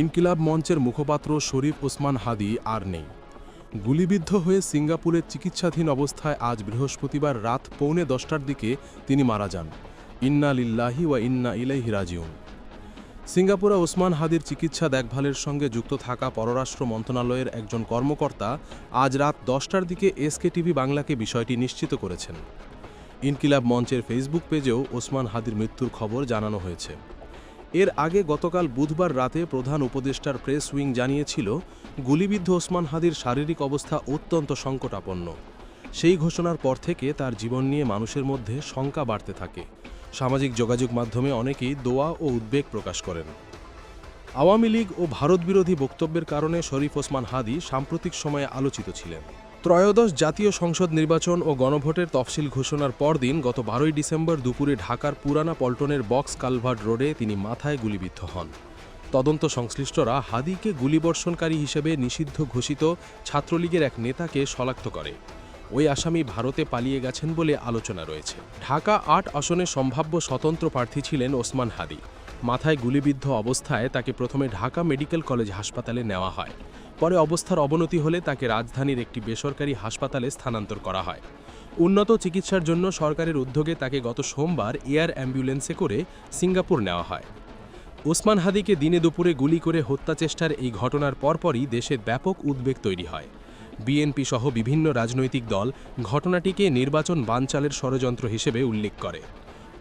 ইনকিলাব মঞ্চের মুখপাত্র শরীফ ওসমান হাদি আর নেই। গুলিবিদ্ধ হয়ে সিঙ্গাপুরে চিকিৎসাধীন অবস্থায় আজ বৃহস্পতিবার রাত পৌনে দশটার দিকে তিনি মারা যান। ইন্না লিল্লাহি ওয়া ইন্না ইলাইহি রাজিউন। সিঙ্গাপুরে ওসমান হাদির চিকিৎসা দেখভালের সঙ্গে যুক্ত থাকা পররাষ্ট্র মন্ত্রণালয়ের একজন কর্মকর্তা আজ রাত দশটার দিকে এসকে টিভি বাংলাকে বিষয়টি নিশ্চিত করেছেন। ইনকিলাব মঞ্চের ফেসবুক পেজেও ওসমান হাদির মৃত্যুর খবর জানানো হয়েছে। এর আগে গতকাল বুধবার রাতে প্রধান উপদেষ্টার প্রেস উইং জানিয়েছিল, গুলিবিদ্ধ ওসমান হাদির শারীরিক অবস্থা অত্যন্ত সংকটাপন্ন। সেই ঘোষণার পর থেকে তার জীবন নিয়ে মানুষের মধ্যে শঙ্কা বাড়তে থাকে। সামাজিক যোগাযোগ মাধ্যমে অনেকেই দোয়া ও উদ্বেগ প্রকাশ করেন। আওয়ামী লীগ ও ভারতবিরোধী বক্তব্যের কারণে শরীফ ওসমান হাদি সাম্প্রতিক সময়ে আলোচিত ছিলেন। ত্রয়োদশ জাতীয় সংসদ নির্বাচন ও গণভোটের তফসিল ঘোষণার পরদিন গত বারোই ডিসেম্বর দুপুরে ঢাকার পুরানা পল্টনের বক্স কালভার্ট রোডে তিনি মাথায় গুলিবিদ্ধ হন। তদন্ত সংশ্লিষ্টরা হাদিকে গুলিবর্ষণকারী হিসেবে নিষিদ্ধ ঘোষিত ছাত্রলীগের এক নেতাকে শনাক্ত করে। ওই আসামি ভারতে পালিয়ে গেছেন বলে আলোচনা রয়েছে। ঢাকা আট আসনে সম্ভাব্য স্বতন্ত্র প্রার্থী ছিলেন ওসমান হাদি। মাথায় গুলিবিদ্ধ অবস্থায় তাকে প্রথমে ঢাকা মেডিকেল কলেজ হাসপাতালে নেওয়া হয়। পরে অবস্থার অবনতি হলে তাকে রাজধানীর একটি বেসরকারি হাসপাতালে স্থানান্তর করা হয়। উন্নত চিকিৎসার জন্য সরকারের উদ্যোগে তাকে গত সোমবার এয়ার অ্যাম্বুলেন্সে করে সিঙ্গাপুর নেওয়া হয়। ওসমান হাদিকে দিনে দুপুরে গুলি করে হত্যা চেষ্টার এই ঘটনার পরপরই দেশে ব্যাপক উদ্বেগ তৈরি হয়। বিএনপি সহ বিভিন্ন রাজনৈতিক দল ঘটনাটিকে নির্বাচন বানচালের ষড়যন্ত্র হিসেবে উল্লেখ করে।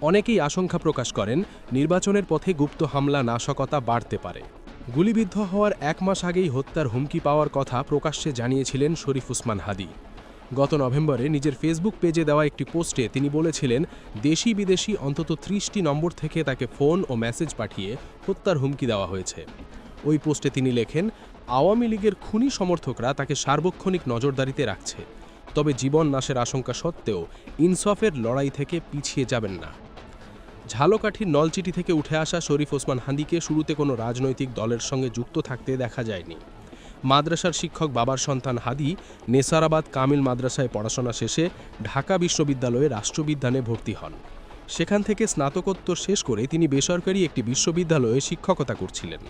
অনেকেই আশঙ্কা প্রকাশ করেন, নির্বাচনের পথে গুপ্ত হামলা নাশকতা বাড়তে পারে। গুলিবিদ্ধ হওয়ার এক মাস আগেই হত্যার হুমকি পাওয়ার কথা প্রকাশ্যে জানিয়েছিলেন শরীফ উসমান হাদি। গত নভেম্বরে নিজের ফেসবুক পেজে দেওয়া একটি পোস্টে তিনি বলেছিলেন, দেশি বিদেশি অন্তত ত্রিশটি নম্বর থেকে তাকে ফোন ও মেসেজ পাঠিয়ে হত্যার হুমকি দেওয়া হয়েছে। ওই পোস্টে তিনি লেখেন, আওয়ামী লীগের খুনি সমর্থকরা তাকে সার্বক্ষণিক নজরদারিতে রাখছে। তবে জীবন নাশের আশঙ্কা সত্ত্বেও ইনসফের লড়াই থেকে পিছিয়ে যাবেন না। ঝালকাঠির নলচিটি থেকে উঠে আসা শরীফ ওসমান হান্দিকে শুরুতে কোনো রাজনৈতিক দলের সঙ্গে যুক্ত থাকতে দেখা যায়নি। মাদ্রাসার শিক্ষক বাবার সন্তান হাদি নেসারাবাদ কামিল মাদ্রাসায় পড়াশোনা শেষে ঢাকা বিশ্ববিদ্যালয়ে রাষ্ট্রবিজ্ঞানে ভর্তি হন। সেখান থেকে স্নাতকোত্তর শেষ করে তিনি বেসরকারি একটি বিশ্ববিদ্যালয়ে শিক্ষকতা করছিলেন।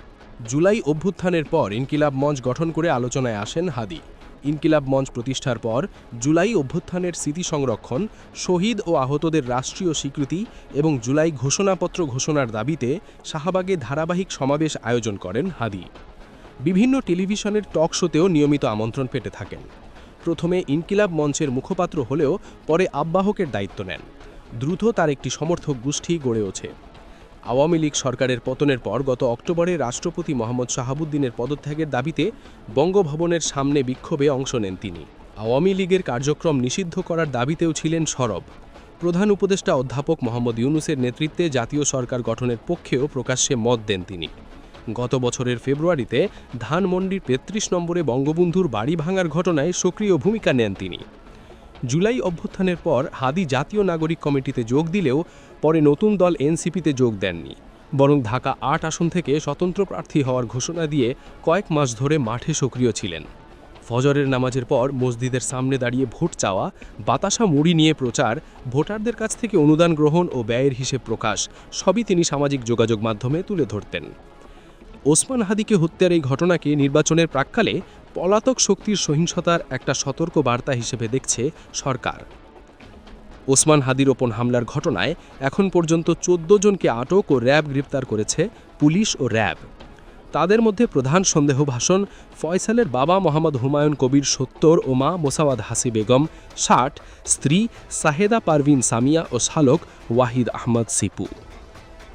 জুলাই অভ্যুত্থানের পর ইনকিলাব মঞ্চ গঠন করে আলোচনায় আসেন হাদি। ইনকিলাব মঞ্চ প্রতিষ্ঠার পর জুলাই অভ্যুত্থানের স্মৃতি সংরক্ষণ, শহীদ ও আহতদের রাষ্ট্রীয় স্বীকৃতি এবং জুলাই ঘোষণাপত্র ঘোষণার দাবিতে শাহবাগে ধারাবাহিক সমাবেশ আয়োজন করেন হাদি। বিভিন্ন টেলিভিশনের টক শোতেও নিয়মিত আমন্ত্রণ পেতে থাকেন। প্রথমে ইনকিলাব মঞ্চের মুখপাত্র হলেও পরে আব্বাহকের দায়িত্ব নেন। দ্রুত তার একটি সমর্থক গোষ্ঠী গড়ে ওঠে। আওয়ামী লীগ সরকারের পতনের পর গত অক্টোবরে রাষ্ট্রপতি মোহাম্মদ শাহাবুদ্দিনের পদত্যাগের দাবিতে বঙ্গভবনের সামনে বিক্ষোভে অংশ নেন তিনি। আওয়ামী লীগের কার্যক্রম নিষিদ্ধ করার দাবিতেও ছিলেন সরব। প্রধান উপদেষ্টা অধ্যাপক মোহাম্মদ ইউনুসের নেতৃত্বে জাতীয় সরকার গঠনের পক্ষেও প্রকাশ্যে মত দেন তিনি। গত বছরের ফেব্রুয়ারিতে ধানমন্ডির তেত্রিশ নম্বরে বঙ্গবন্ধুর বাড়ি ভাঙার ঘটনায় সক্রিয় ভূমিকা নেন তিনি। জুলাই অভ্যুত্থানের পর হাদি জাতীয় নাগরিক কমিটিতে যোগ দিলেও পরে নতুন দল এনসিপিতে যোগ দেননি। বরং ঢাকা আট আসন থেকে স্বতন্ত্র প্রার্থী হওয়ার ঘোষণা দিয়ে কয়েক মাস ধরে মাঠে সক্রিয় ছিলেন। ফজরের নামাজের পর মসজিদের সামনে দাঁড়িয়ে ভোট চাওয়া, বাতাসা মুড়ি নিয়ে প্রচার, ভোটারদের কাছ থেকে অনুদান গ্রহণ ও ব্যয়ের হিসেব প্রকাশ সবই তিনি সামাজিক যোগাযোগ মাধ্যমে তুলে ধরতেন। ওসমান হাদিকে হত্যার এই ঘটনাকে নির্বাচনের প্রাক্কালে পলাতক শক্তির সহিংসতার একটা সতর্ক বার্তা হিসেবে দেখছে সরকার। ওসমান হাদির ওপর হামলার ঘটনায় এখন পর্যন্ত চোদ্দ জনকে আটক ও র্যাব গ্রেপ্তার করেছে পুলিশ ও র্যাব। তাদের মধ্যে প্রধান সন্দেহভাষণ ফয়সালের বাবা মোহাম্মদ হুমায়ুন কবির সত্তর ও মা মোসাওয়াদ হাসি বেগম, ষাট, স্ত্রী সাহেদা পারভিন সামিয়া ও শালক ওয়াহিদ আহমদ সিপু।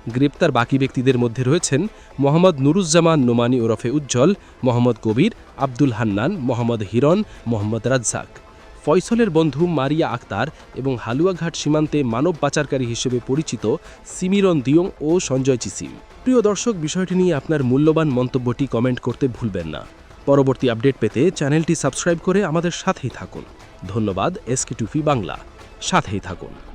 গ্রেপ্তার বাকি ব্যক্তিদের মধ্যে রয়েছেন মোহাম্মদ নুরুজ্জামান নোমানি ওরফে উজ্জ্বল, মোহাম্মদ কবির, আব্দুল হান্নান, মোহাম্মদ হিরন মোহাম্মদ রাজ্জাক। ফয়সলের বন্ধু মারিয়া আক্তার এবং হালুয়াঘাট সীমান্তে মানব পাচারকারী হিসেবে পরিচিত সিমিরন দিয়ং ও সঞ্জয় চিসিম। প্রিয় দর্শক, বিষয়টি নিয়ে আপনার মূল্যবান মন্তব্যটি কমেন্ট করতে ভুলবেন না। পরবর্তী আপডেট পেতে চ্যানেলটি সাবস্ক্রাইব করে আমাদের সাথেই থাকুন। ধন্যবাদ, এসকে টুফি বাংলা। সাথেই থাকুন।